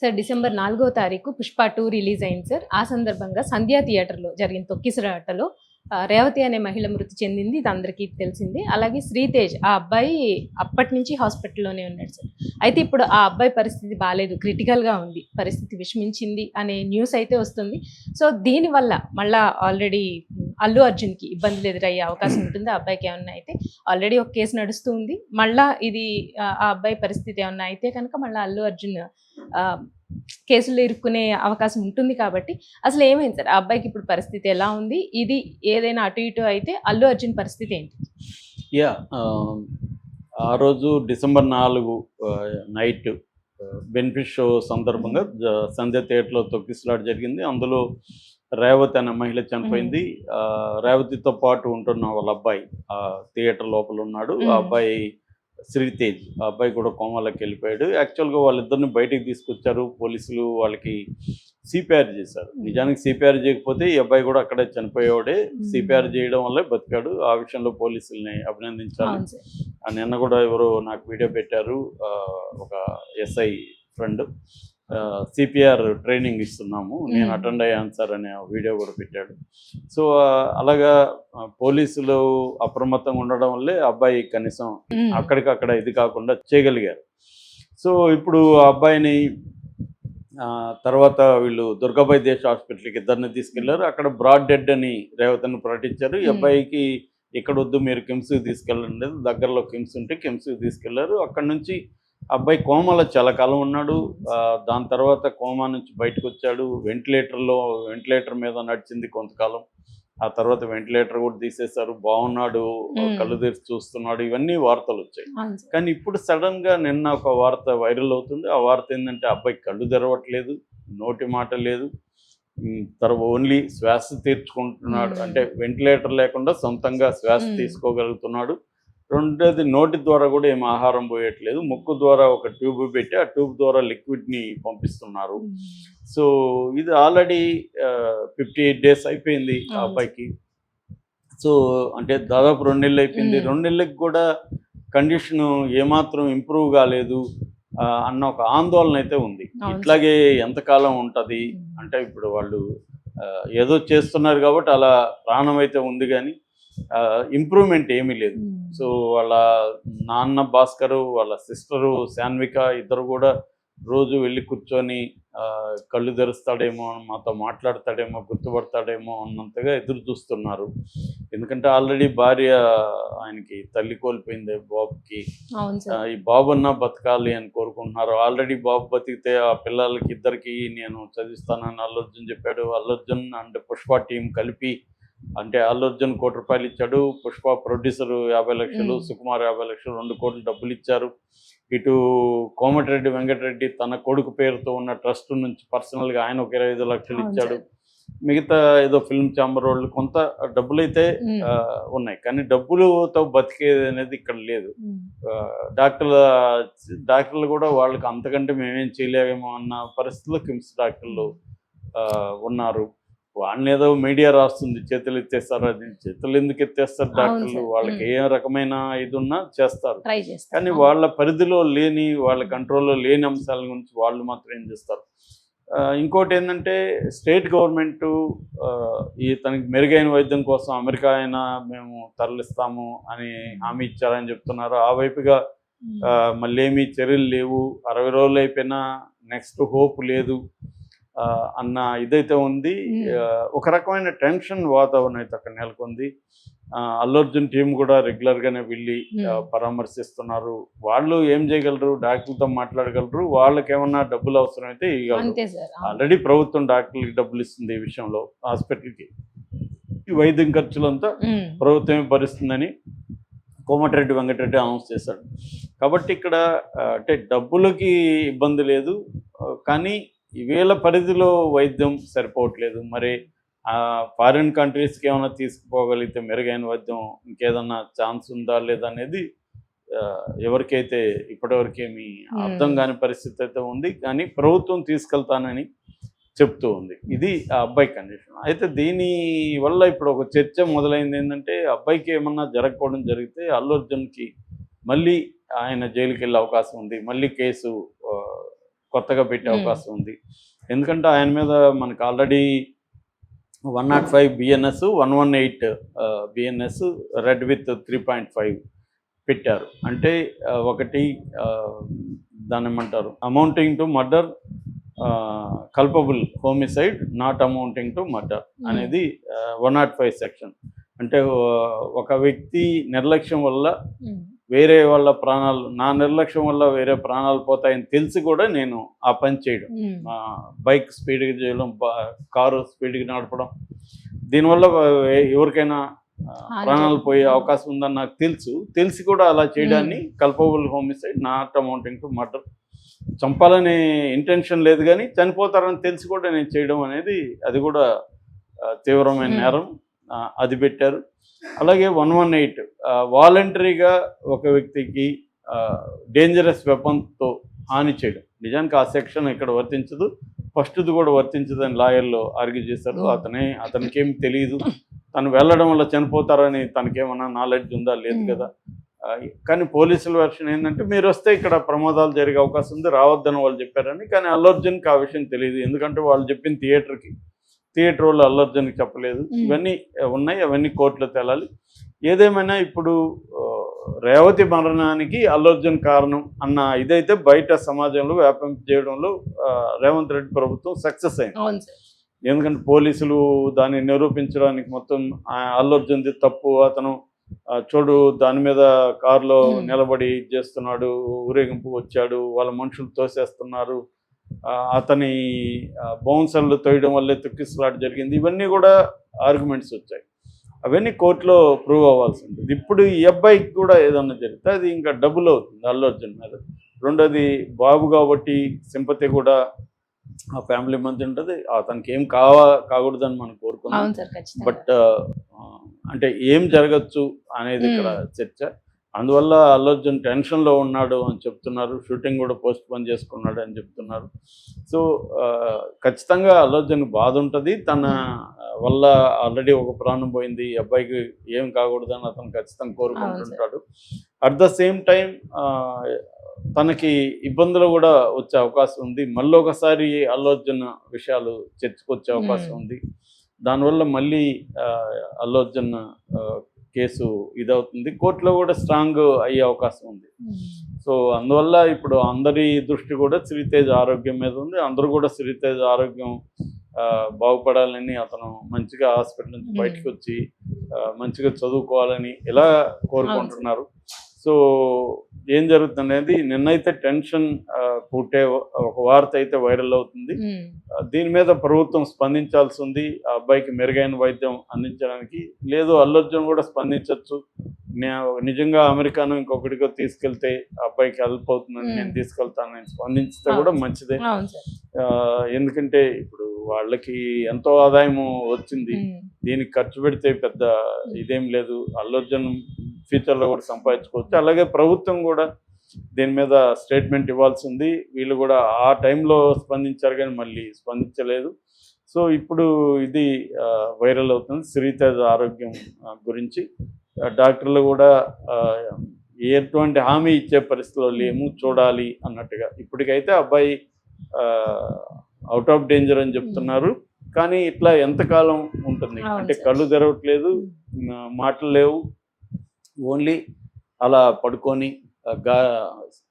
Sir December నాలుగో తారీఖు Pushpa two release అయింది సార్. ఆ సందర్భంగా సంధ్యా థియేటర్లో జరిగిన తొక్కిసరాటలో ఆటలో రేవతి అనే మహిళ మృతి చెందింది ఇది అందరికీ తెలిసింది. అలాగే శ్రీతేజ్ ఆ అబ్బాయి అప్పటి నుంచి హాస్పిటల్లోనే ఉన్నాడు సార్. అయితే ఇప్పుడు ఆ అబ్బాయి పరిస్థితి బాగాలేదు క్రిటికల్గా ఉంది పరిస్థితి విషమించింది అనే న్యూస్ అయితే వస్తుంది. సో దీనివల్ల మళ్ళా ఆల్రెడీ అల్లు అర్జున్కి ఇబ్బందులు ఎదురయ్యే అవకాశం ఉంటుంది ఆ అబ్బాయికి ఏమన్నా అయితే ఆల్రెడీ ఒక కేసు నడుస్తూ ఉంది. మళ్ళా ఇది ఆ అబ్బాయి పరిస్థితి ఏమన్నా అయితే కనుక మళ్ళీ అల్లు అర్జున్ కేసుల్లో ఇరుక్కునే అవకాశం ఉంటుంది కాబట్టి అసలు ఏమైంది సార్? ఆ అబ్బాయికి ఇప్పుడు పరిస్థితి ఎలా ఉంది? ఇది ఏదైనా అటు ఇటు అయితే అల్లు అర్జున్ పరిస్థితి ఏంటి? యా ఆ రోజు డిసెంబర్ నాలుగు నైట్ బెనిఫిట్ షో సందర్భంగా సంధ్య థియేటర్లో తొక్కిసలాట జరిగింది. అందులో రేవతి అనే మహిళ చనిపోయింది. రేవతితో పాటు ఉంటున్న వాళ్ళ అబ్బాయి ఆ థియేటర్ లోపల ఉన్నాడు. ఆ. అబ్బాయి శ్రీతేజ్ ఆ అబ్బాయి కూడా కోమాలోకి వెళ్ళిపోయాడు. యాక్చువల్గా వాళ్ళిద్దరిని బయటికి తీసుకొచ్చారు. పోలీసులు వాళ్ళకి సిపిఆర్ చేశారు. నిజానికి సిపిఆర్ చేయకపోతే ఈ అబ్బాయి కూడా అక్కడే చనిపోయేవాడే. సిపిఆర్ చేయడం వల్లే బతికాడు. ఆ విషయంలో పోలీసుల్ని అభినందించాలి. నిన్న కూడా ఎవరో నాకు వీడియో పెట్టారు. ఒక ఎస్ఐ ఫ్రెండ్. సిపిఆర్ ట్రైనింగ్ ఇస్తున్నాము. నేను. అటెండ్ అయ్యాను సార్ అనే వీడియో కూడా పెట్టాడు. సో అలాగా పోలీసులు అప్రమత్తంగా ఉండడం వల్లే అబ్బాయి కనీసం. అక్కడికక్కడ ఇది కాకుండా చేయగలిగారు. సో ఇప్పుడు ఆ అబ్బాయిని తర్వాత వీళ్ళు దుర్గాబాయి దేశ హాస్పిటల్కి ఇద్దరిని తీసుకెళ్ళారు. అక్కడ బ్రాడ్ డెడ్ అని రేవతిని ప్రకటించారు. ఈ. అబ్బాయికి ఇక్కడ వద్దు మీరు కిమ్స్కి తీసుకెళ్ళండి. దగ్గరలో కిమ్స్ ఉంటే కిమ్స్కి తీసుకెళ్ళారు. అక్కడ నుంచి అబ్బాయి కోమాలో చాలా కాలం ఉన్నాడు. దాని తర్వాత కోమా నుంచి బయటకు వచ్చాడు. వెంటిలేటర్లో వెంటిలేటర్ మీద నడిచింది కొంతకాలం. ఆ తర్వాత వెంటిలేటర్ కూడా తీసేశారు. బాగున్నాడు. కళ్ళు తెరిచి చూస్తున్నాడు. ఇవన్నీ వార్తలు వచ్చాయి. కానీ ఇప్పుడు సడన్గా నిన్న ఒక వార్త వైరల్ అవుతుంది. ఆ వార్త ఏంటంటే అబ్బాయి కళ్ళు తెరవట్లేదు. నోటి మాట లేదు. తర్వాత ఓన్లీ శ్వాస తీర్చుకుంటున్నాడు. అంటే వెంటిలేటర్ లేకుండా సొంతంగా శ్వాస. తీసుకోగలుగుతున్నాడు. రెండోది నోటి ద్వారా కూడా ఏం ఆహారం పోయట్లేదు. ముక్కు ద్వారా ఒక ట్యూబ్ పెట్టి ఆ ట్యూబ్ ద్వారా లిక్విడ్ని పంపిస్తున్నారు. సో ఇది ఆల్రెడీ ఫిఫ్టీ ఎయిట్ డేస్ అయిపోయింది ఆ. అబ్బాయికి సో అంటే దాదాపు రెండు నెలలు అయిపోయింది. రెండు నెలలకు కూడా కండిషన్ ఏమాత్రం ఇంప్రూవ్ కాలేదు అన్న ఒక ఆందోళన అయితే ఉంది. ఇట్లాగే ఎంతకాలం ఉంటుంది? అంటే ఇప్పుడు వాళ్ళు ఏదో చేస్తున్నారు కాబట్టి అలా ప్రాణం అయితే ఉంది కానీ ఇంప్రూవ్మెంట్ ఏమీ లేదు. సో వాళ్ళ నాన్న భాస్కరు వాళ్ళ సిస్టరు శాన్విక ఇద్దరు కూడా రోజు వెళ్ళి కూర్చొని కళ్ళు తెరుస్తాడేమో మాతో మాట్లాడతాడేమో గుర్తుపడతాడేమో అన్నంతగా ఎదురు చూస్తున్నారు. ఎందుకంటే ఆల్రెడీ భార్య ఆయనకి తల్లి కోల్పోయింది బాబుకి. ఈ బాబు అన్నా బతకాలి అని కోరుకుంటున్నారు. ఆల్రెడీ బాబు బతికితే ఆ పిల్లలకి ఇద్దరికి నేను చదివిస్తానని అల్లర్జున్ చెప్పాడు. అల్లర్జున్ అండ్ పుష్ప టీం కలిపి అంటే అల్లర్జున్ కోటి రూపాయలు ఇచ్చాడు పుష్ప ప్రొడ్యూసర్ యాభై లక్షలు. సుకుమార్ యాభై లక్షలు రెండు కోట్లు డబ్బులు ఇచ్చారు. ఇటు కోమటిరెడ్డి వెంకటరెడ్డి తన కొడుకు పేరుతో ఉన్న ట్రస్ట్ నుంచి పర్సనల్గా ఆయన ఒక ఇరవై ఐదు లక్షలు ఇచ్చాడు. మిగతా ఏదో ఫిల్మ్ ఛాంబర్ వాళ్ళు కొంత డబ్బులు అయితే ఉన్నాయి. కానీ డబ్బులతో బతికేది అనేది ఇక్కడ లేదు. డాక్టర్ల డాక్టర్లు కూడా వాళ్ళకి అంతకంటే మేమేం చేయలేమేమో అన్న పరిస్థితిలో కిమ్స్ డాక్టర్లు ఉన్నారు. వాళ్ళని ఏదో మీడియా రాస్తుంది చేతులు ఎత్తేస్తారు అది చేతులు ఎందుకు ఎత్తేస్తారు డాక్టర్లు. వాళ్ళకి ఏ రకమైన ఇది ఉన్నా చేస్తారు. కానీ వాళ్ళ పరిధిలో లేని వాళ్ళ కంట్రోల్లో లేని అంశాల గురించి వాళ్ళు మాత్రం ఏం చేస్తారు? ఇంకోటి ఏంటంటే స్టేట్ గవర్నమెంట్ ఈ తనకి మెరుగైన వైద్యం కోసం అమెరికా అయినా మేము తరలిస్తాము అని హామీ ఇచ్చారని చెప్తున్నారు. ఆ వైపుగా మళ్ళీ ఏమీ చర్యలు లేవు. అరవై రోజులు అయిపోయినా నెక్స్ట్ హోప్ లేదు. అన్న ఇదైతే ఉంది. ఒక రకమైన టెన్షన్ వాతావరణం అయితే అక్కడ నెలకొంది. ఆ, అల్లు అర్జున్ టీం కూడా రెగ్యులర్ గానే వెళ్ళి. పరామర్శిస్తున్నారు. వాళ్ళు ఏం చేయగలరు? డాక్టర్లతో మాట్లాడగలరు? వాళ్ళకి ఏమన్నా డబ్బులు అవసరం అయితే ఇవ్వగలరు. ఆల్రెడీ ప్రభుత్వం డాక్టర్లకి డబ్బులు ఇస్తుంది ఈ విషయంలో హాస్పిటల్కి. ఈ వైద్యం ఖర్చులంతా. ప్రభుత్వమే భరిస్తుందని కోమటిరెడ్డి వెంకటరెడ్డి అనౌన్స్ చేశాడు. కాబట్టి ఇక్కడ అంటే డబ్బులకి ఇబ్బంది లేదు. కానీ ఈవేళ పరిధిలో వైద్యం సరిపోవట్లేదు. మరి ఫారిన్ కంట్రీస్కి ఏమైనా తీసుకుపోగలిగితే మెరుగైన వైద్యం ఇంకేదన్నా ఛాన్స్ ఉందా లేదా అనేది ఎవరికైతే ఇప్పటివరకు ఏమి అర్థం కాని పరిస్థితి అయితే ఉంది. కానీ ప్రభుత్వం తీసుకెళ్తానని చెప్తూ ఉంది. ఇది ఆ అబ్బాయి కండిషన్. అయితే దీని వల్ల ఇప్పుడు ఒక చర్చ మొదలైంది ఏంటంటే అబ్బాయికి ఏమన్నా జరగకపోవడం జరిగితే అల్లు అర్జున్కి మళ్ళీ ఆయన జైలుకి వెళ్ళే అవకాశం ఉంది. మళ్ళీ కేసు కొత్తగా పెట్టే. అవకాశం ఉంది. ఎందుకంటే ఆయన మీద మనకు already one nought five BNS one one eight BNS read with three point five పెట్టారు. అంటే ఒకటి ఆ, దాన్ని ఏమంటారు? Amounting to murder culpable homicide not amounting to murder అనేది వన్ నాట్ ఫైవ్ సెక్షన్ అంటే ఒక వ్యక్తి నిర్లక్ష్యం వల్ల. వేరే వాళ్ళ ప్రాణాలు నా నిర్లక్ష్యం వల్ల వేరే ప్రాణాలు పోతాయని తెలిసి కూడా నేను ఆ పని చేయడం. బైక్ స్పీడ్గా చేయడం కారు స్పీడ్గా నడపడం. దీనివల్ల ఎవరికైనా ప్రాణాలు. పోయే అవకాశం ఉందని నాకు తెలుసు. తెలిసి కూడా అలా చేయడాన్ని culpable homicide not amounting to murder. చంపాలనే intention లేదు కానీ చనిపోతారని తెలిసి కూడా నేను చేయడం అనేది అది కూడా తీవ్రమైన. నేరం. అది పెట్టారు. అలాగే వన్ వన్ ఎయిట్ వాలంటరీగా ఒక వ్యక్తికి డేంజరస్ వెపన్తో హాని చేయడం. నిజానికి ఆ సెక్షన్ ఇక్కడ వర్తించదు ఫస్ట్ది కూడా వర్తించదని లాయర్లు ఆర్గ్యూ చేశారు. అతనే అతనికి తెలియదు తను వెళ్ళడం వల్ల చనిపోతారని తనకేమన్నా నాలెడ్జ్ ఉందా? లేదు కదా. కానీ పోలీసుల వెర్షన్ ఏంటంటే మీరు వస్తే ఇక్కడ ప్రమాదాలు జరిగే అవకాశం ఉంది రావద్దని వాళ్ళు చెప్పారని కానీ అల్లు అర్జున్కి ఆ విషయం తెలియదు ఎందుకంటే వాళ్ళు చెప్పిన థియేటర్కి థియేటర్ వాళ్ళు అల్లు అర్జున్కి చెప్పలేదు. ఇవన్నీ ఉన్నాయి అవన్నీ కోర్టులో తేలాలి ఏదేమైనా ఇప్పుడు రేవతి మరణానికి అల్లు అర్జున్ కారణం అన్న ఇదైతే బయట సమాజంలో వ్యాపింప చేయడంలో రేవంత్ రెడ్డి ప్రభుత్వం సక్సెస్ అయింది ఎందుకంటే పోలీసులు దాన్ని నిరూపించడానికి మొత్తం ఆ అల్లు అర్జున్ది తప్పు అతను చూడు దాని మీద కారులో. నిలబడి చేస్తున్నాడు ఊరేగింపు వచ్చాడు వాళ్ళ మనుషులు తోసేస్తున్నారు అతని బౌన్సర్లు తోయడం వల్లే తొక్కిసలాట జరిగింది. ఇవన్నీ కూడా ఆర్గ్యుమెంట్స్ వచ్చాయి. అవన్నీ కోర్టులో ప్రూవ్ అవ్వాల్సి ఉంటుంది. ఇప్పుడు ఈ అబ్బాయికి కూడా ఏదన్నా జరిగితే అది ఇంకా డబుల్ అవుతుంది అల్లు అర్జున్ మీద. రెండోది బాబు కాబట్టి సింపతి కూడా ఆ ఫ్యామిలీ మధ్య ఉంటుంది. అతనికి ఏం కావా కాకూడదని మనం కోరుకున్నాం. బట్ అంటే ఏం జరగచ్చు అనేది ఇక్కడ చర్చ. అందువల్ల అల్లు అర్జున్ టెన్షన్లో ఉన్నాడు అని చెప్తున్నారు. షూటింగ్ కూడా పోస్ట్ పోన్ చేసుకున్నాడు అని చెప్తున్నారు. సో ఖచ్చితంగా అల్లు అర్జున్ బాధ ఉంటుంది. తన వల్ల ఆల్రెడీ ఒక ప్రాణం పోయింది. అబ్బాయికి ఏం కాకూడదని అతను ఖచ్చితంగా కోరుకుంటుంటాడు. అట్ ద సేమ్ టైం తనకి ఇబ్బందులు కూడా వచ్చే అవకాశం ఉంది. మళ్ళీ ఒకసారి అల్లు అర్జున్ విషయాలు చర్చకొచ్చే అవకాశం. ఉంది. దానివల్ల మళ్ళీ ఆ, అల్లు అర్జున్ ఆ, కేసు ఇదవుతుంది. కోర్టులో కూడా స్ట్రాంగ్ అయ్యే అవకాశం ఉంది. ఉమ్. సో అందువల్ల ఇప్పుడు అందరి దృష్టి కూడా శ్రీతేజ్ ఆరోగ్యం మీద ఉంది. అందరూ కూడా శ్రీతేజ్ ఆరోగ్యం బాగుపడాలని అతను మంచిగా హాస్పిటల్ నుంచి Hmm. బయటకు వచ్చి ఆ, మంచిగా చదువుకోవాలని ఇలా కోరుకుంటున్నారు. సో ఏం జరుగుతుంది అనేది నిన్నైతే టెన్షన్ పుట్టే ఒక వార్త అయితే వైరల్ అవుతుంది. దీని మీద ప్రభుత్వం స్పందించాల్సి ఉంది ఆ అబ్బాయికి మెరుగైన వైద్యం అందించడానికి లేదు అల్లు అర్జున్ కూడా స్పందించవచ్చు నిజంగా అమెరికాను ఇంకొకటికో తీసుకెళ్తే ఆ అబ్బాయికి హెల్ప్ అవుతుందని. నేను తీసుకెళ్తాను నేను స్పందించితే కూడా మంచిదే. ఎందుకంటే ఇప్పుడు వాళ్ళకి ఎంతో ఆదాయము వచ్చింది. దీనికి ఖర్చు పెడితే పెద్ద ఇదేం లేదు. అల్లు అర్జున్ ఫ్యూచర్లో కూడా సంపాదించుకోవచ్చు. అలాగే ప్రభుత్వం కూడా దీని మీద స్టేట్మెంట్ ఇవ్వాల్సి ఉంది వీళ్ళు కూడా ఆ టైంలో స్పందించారు కానీ మళ్ళీ స్పందించలేదు. సో ఇప్పుడు ఇది వైరల్ అవుతుంది శ్రీతేజ ఆరోగ్యం గురించి. డాక్టర్లు కూడా ఎటువంటి హామీ ఇచ్చే పరిస్థితిలో లేము చూడాలి అన్నట్టుగా. ఇప్పటికైతే అబ్బాయి అవుట్ ఆఫ్ డేంజర్ అని చెప్తున్నారు. కానీ ఇట్లా ఎంతకాలం ఉంటుంది? అంటే. కళ్ళు తెరవట్లేదు మాటలు లేవు. ఓన్లీ అలా పడుకొని గా